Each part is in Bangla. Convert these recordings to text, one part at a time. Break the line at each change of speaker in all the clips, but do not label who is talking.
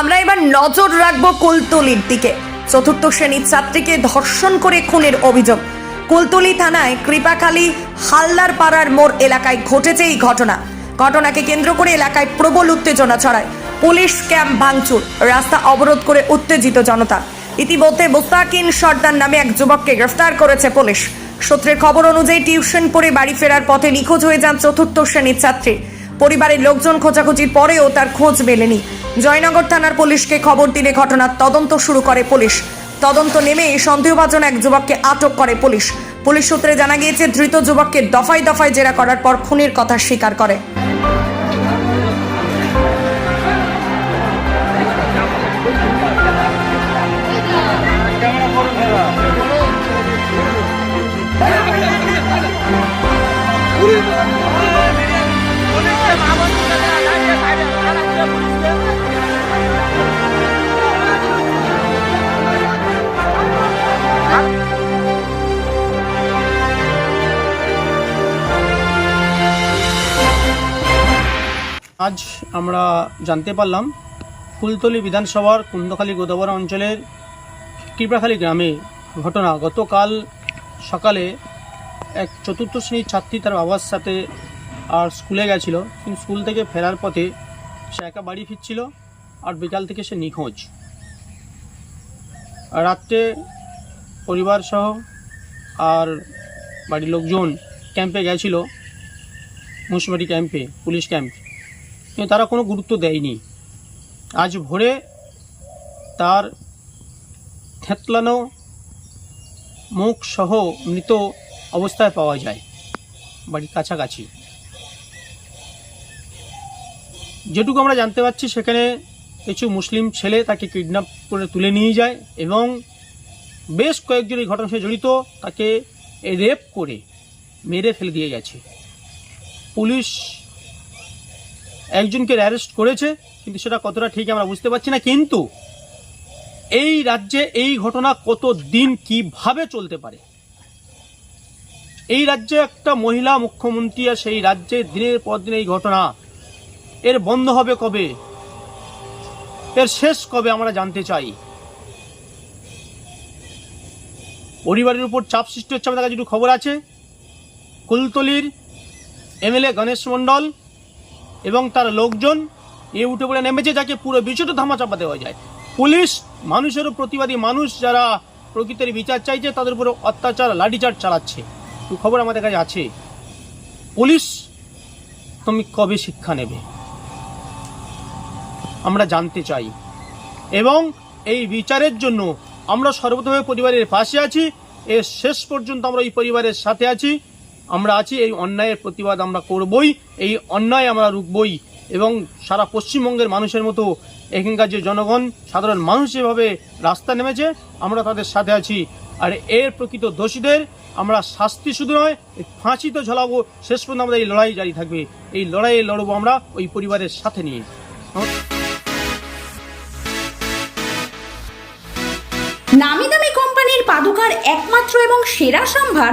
আমরা এবার নজর রাখব কুলতলির দিকে। চতুর্থ শ্রেণির ছাত্রীকে ধর্ষণ করে খুনের অভিযোগ। কুলতলি থানায় কৃপাখালী হালদার পাড়ার মোড় এলাকায় ঘটেছে এই ঘটনা। ঘটনাকে কেন্দ্র করে এলাকায় প্রবল উত্তেজনা ছড়ায়। পুলিশ ক্যাম্প ভাঙচুর, রাস্তা অবরোধ করে উত্তেজিত জনতা। ইতিমধ্যে মোস্তাকিন সর্দার নামে এক যুবককে গ্রেফতার করেছে পুলিশ। সূত্রের খবর অনুযায়ী টিউশন পড়ে বাড়ি ফেরার পথে নিখোঁজ হয়ে যান চতুর্থ শ্রেণির ছাত্রী। পরিবারের লোকজন খোঁজাখুঁজির পরেও তার খোঁজ মেলেনি। জয়নগর থানার পুলিশকে খবর দিলে ঘটনার তদন্ত শুরু করে পুলিশ। তদন্ত নেমে সন্দেহভাজন এক যুবককে আটক করে পুলিশ। পুলিশ সূত্রে জানা গিয়েছে, ধৃত যুবককে দফায় দফায় জেরা করার পর খুনের কথা স্বীকার করে।
আজ আমরা জানতে পারলাম, ফুলতলি বিধানসভার কুন্দখালী গোদাবরা অঞ্চলের কৃপাখালী গ্রামে ঘটনা। গতকাল সকালে এক চতুর্থ শ্রেণির ছাত্রী তার বাবার সাথে আর স্কুলে গেছিল। কিন্তু স্কুল থেকে ফেরার পথে সে একা বাড়ি ফিরছিল আর বিকাল থেকে সে নিখোঁজ। রাত্রে পরিবার সহ আর বাড়ির লোকজন ক্যাম্পে গেছিল। মুন্সিপালিটি ক্যাম্পে, পুলিশ ক্যাম্প। কিন্তু তারা কোনো গুরুত্ব দেয়নি। আজ ভোরে তার থেতলানো মুখ সহ মৃত অবস্থায় পাওয়া যায় বাড়ির কাছাকাছি। যেটুকু আমরা জানতে পারছি, সেখানে কিছু মুসলিম ছেলে তাকে কিডন্যাপ করে তুলে নিয়ে যায় এবং বেশ কয়েকজন এই ঘটনার সাথে জড়িত তাকে রেপ করে মেরে ফেলে দিয়ে গেছে। পুলিশ একজনকে অ্যারেস্ট করেছে, কিন্তু সেটা কতটা ঠিক আমরা বুঝতে পারছি না, কিন্তু এই রাজ্যে এই ঘটনা কত দিন কীভাবে চলতে পারে? এই রাজ্যে একটা মহিলা মুখ্যমন্ত্রী আর সেই রাজ্যে দিনের পর দিন এই ঘটনা। এর বন্ধ হবে কবে? এর শেষ কবে আমরা জানতে চাই। পরিবারের উপর চাপ সৃষ্টি হচ্ছে আমাদের কাছে, একটু খবর আছে। কুলতলির এমএলএ গণেশ মণ্ডল এবং তার লোকজন এ উঠে পড়ে নেমেছে, যাকে পুরো বিষয়টা ধামাচাপা দেওয়া যায়। পুলিশ, মানুষেরও প্রতিবাদী মানুষ যারা প্রকৃতির বিচার চাইছে, তাদের উপরে অত্যাচার, লাঠিচার্জ চালাচ্ছে। খবর আমাদের কাছে আছে? পুলিশ, তুমি কবে শিক্ষা নেবে? আমরা জানতে চাই। এবং এই বিচারের জন্য আমরা সর্বতভাবে পরিবারের পাশে আছি। এর শেষ পর্যন্ত আমরা এই পরিবারের সাথে আছি। আমরা আছি, এই অন্যায়ের প্রতিবাদ আমরা করবই, এই অন্যায় আমরা রুখবই। এবং সারা পশ্চিমবঙ্গের মানুষের মতো এখানকার যে জনগণ, সাধারণ মানুষ যেভাবে রাস্তা নেমেছে, আমরা তাদের সাথে আছি। আর এর প্রকৃত দোষীদের আমরা শাস্তি শুধু নয় ফাঁসি তো ঝলাবো, শেষ পর্যন্ত আমাদের এই লড়াই জারি থাকবে। এই লড়াইয়ে লড়বো আমরা ওই পরিবারের সাথে নিয়ে।
নামি দামি কোম্পানির পাদুকার একমাত্র এবং সেরা সম্ভার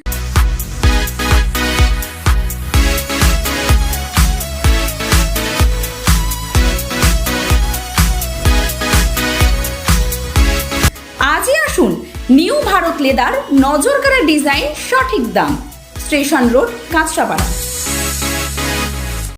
নিউ ভারত লেদার নজরকাড়া ডিজাইন সঠিক দাম। Station road Kanchrapara.